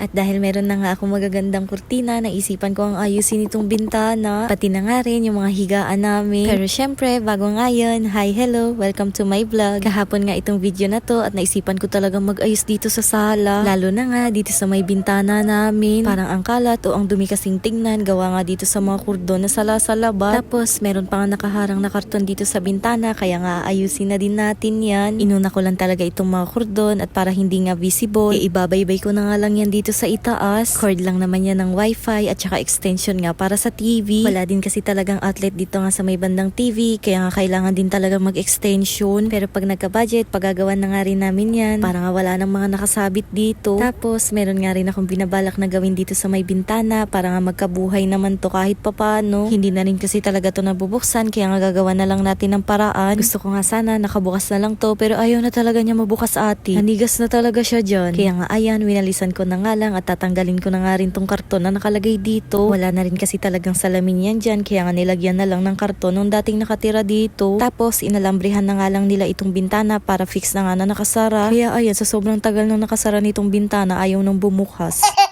At dahil meron na nga akong magagandang kurtina, naisipan ko ang ayusin itong bintana. Pati na nga rin yung mga higaan namin. Pero syempre, bago nga yun, hi, hello, welcome to my vlog. Kahapon nga itong video na to at naisipan ko talagang mag-ayos dito sa sala. Lalo na nga dito sa may bintana namin. Parang ang kalat o ang dumi kasing tingnan, gawa nga dito sa mga kurdon na sala sa labat. Tapos meron pa nga nakaharang na karton dito sa bintana, kaya nga ayusin na din natin yan. Inuna ko lang talaga itong mga kurdon at para hindi nga visible, e ibabaybay ko na nga lang yan dito sa itaas. Cord lang naman yan ng wifi at saka extension nga para sa TV. Wala din kasi talagang outlet dito nga sa may bandang TV, kaya nga kailangan din talaga mag-extension. Pero pag nagka-budget, pagagawan na nga rin namin yan. Para nga wala nang mga nakasabit dito. Tapos, meron nga rin akong binabalak na gawin dito sa may bintana para nga magkabuhay naman to kahit papano. Hindi na rin kasi talaga to nabubuksan, kaya nga gagawa na lang natin ng paraan. Gusto ko nga sana nakabukas na lang to, pero ayaw na talaga niya mabukas ate. Nanigas na talaga siya dyan. Kaya nga ayan, winalisan ko na nga lang at tatanggalin ko na nga rin tong karton na nakalagay dito. Wala na rin kasi talagang salamin yan dyan, kaya nga nilagyan na lang ng karton nung dating nakatira dito. Tapos, inalambrihan na nga lang nila itong bintana para fix na nga na nakasara. Kaya ayan, sa sobrang tagal nung nakasara nitong bintana, ayaw nang bumukas.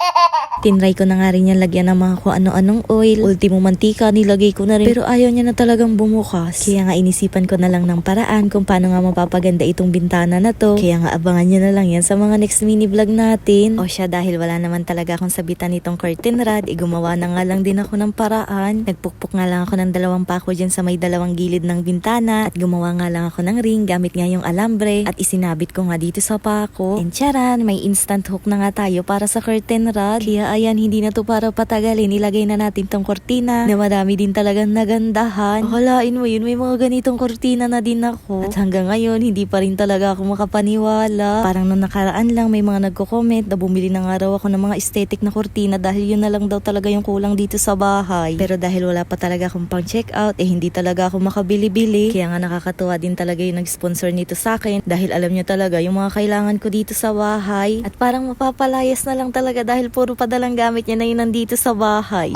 Tinry ko na nga rin yan lagyan ng mga kung ano-anong oil. Ultimo mantika, nilagay ko na rin. Pero ayaw niya na talagang bumukas. Kaya nga inisipan ko na lang ng paraan kung paano nga mapapaganda itong bintana na to. Kaya nga abangan niyo na lang yan sa mga next mini vlog natin. O siya dahil wala naman talaga akong sabitan nitong curtain rod, eh, gumawa na nga lang din ako ng paraan. Nagpukpok nga lang ako ng dalawang pako dyan sa may dalawang gilid ng bintana at gumawa nga lang ako ng ring gamit nga yung alambre at isinabit ko nga dito sa pako. And charan, may instant hook na nga tayo para sa curtain rod. Kaya ayan, hindi na to para patagalin. Ilagay na natin tong kortina na marami din talagang nagandahan. Akalain mo yun, may mga ganitong kortina na din ako. At hanggang ngayon, hindi pa rin talaga ako makapaniwala. Parang nung nakaraan lang, may mga nagko-comment na bumili na nga raw ako ng mga aesthetic na kortina dahil yun na lang daw talaga yung kulang dito sa bahay. Pero dahil wala pa talaga akong pang check out, eh hindi talaga ako makabili-bili. Kaya nga nakakatuwa din talaga yung nag-sponsor nito sa akin dahil alam niyo talaga yung mga kailangan ko dito sa bahay. At parang mapapalayas na lang talaga dahil puro padalang gamit niya na yun nandito sa bahay.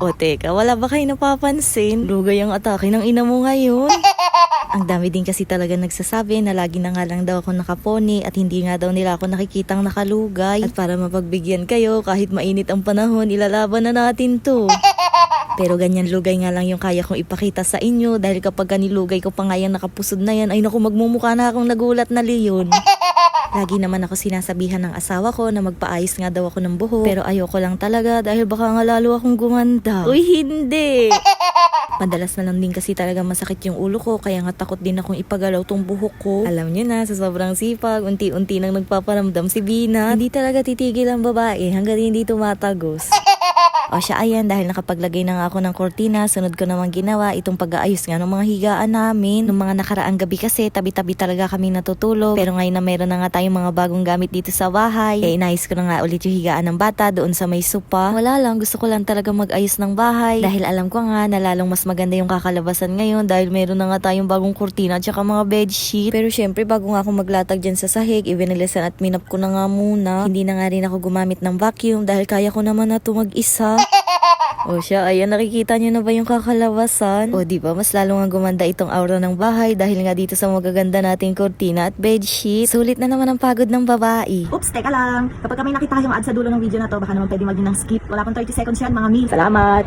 O teka, wala ba kayo napapansin? Lugay ang atake ng ina mo ngayon. Ang dami din kasi talaga nagsasabi na lagi na nga lang daw ako nakaponi at hindi nga daw nila ako nakikitang nakalugay. At para mapagbigyan kayo, kahit mainit ang panahon, ilalaban na natin to. Pero ganyan lugay nga lang yung kaya kong ipakita sa inyo dahil kapag kanilugay ko pa nga yan nakapusod na yan, ay naku magmumukha na akong nagulat na leon. Lagi naman ako sinasabihan ng asawa ko na magpaayos nga daw ako ng buhok. Pero ayoko lang talaga dahil baka nga lalo akong gumanda. Uy, hindi! Madalas na lang din kasi talaga masakit yung ulo ko kaya nga takot din akong ipagalaw tong buhok ko. Alam nyo na, sa sobrang sipag, unti-unti nang nagpaparamdam si Bina. Hindi talaga titigil ang babae hanggang hindi tumatagos. O siya ayan, dahil nakapaglagay na nga ako ng kortina, sunod ko naman ginawa itong pag-aayos nga ng mga higaan namin. Nung mga nakaraang gabi kasi, tabi-tabi talaga kami natutulog. Pero ngayon na meron na nga tayong mga bagong gamit dito sa bahay. Kaya inayos ko na nga ulit yung higaan ng bata doon sa may sopa. Wala lang, gusto ko lang talaga mag-ayos ng bahay. Dahil alam ko nga na lalong mas maganda yung kakalabasan ngayon dahil meron na nga tayong bagong kurtina at saka mga bedsheet. Pero syempre, bago nga ako maglatag dyan sa sahig, ivinilisan at minap ko na nga muna. Hindi na nga rin ako gumamit ng vacuum dahil kaya ko naman na ito mag-isa. O siya, ayan, nakikita niyo na ba yung kakalabasan? O di ba mas lalo nga gumanda itong aura ng bahay dahil nga dito sa magaganda nating kortina at bedsheet. Sulit na naman ang pagod ng babae. Oops, teka lang. Kapag kami nakita yung ad sa dulo ng video na to, baka naman pwede maging ng skip. Wala pang 30 seconds yan, mga mil. Salamat!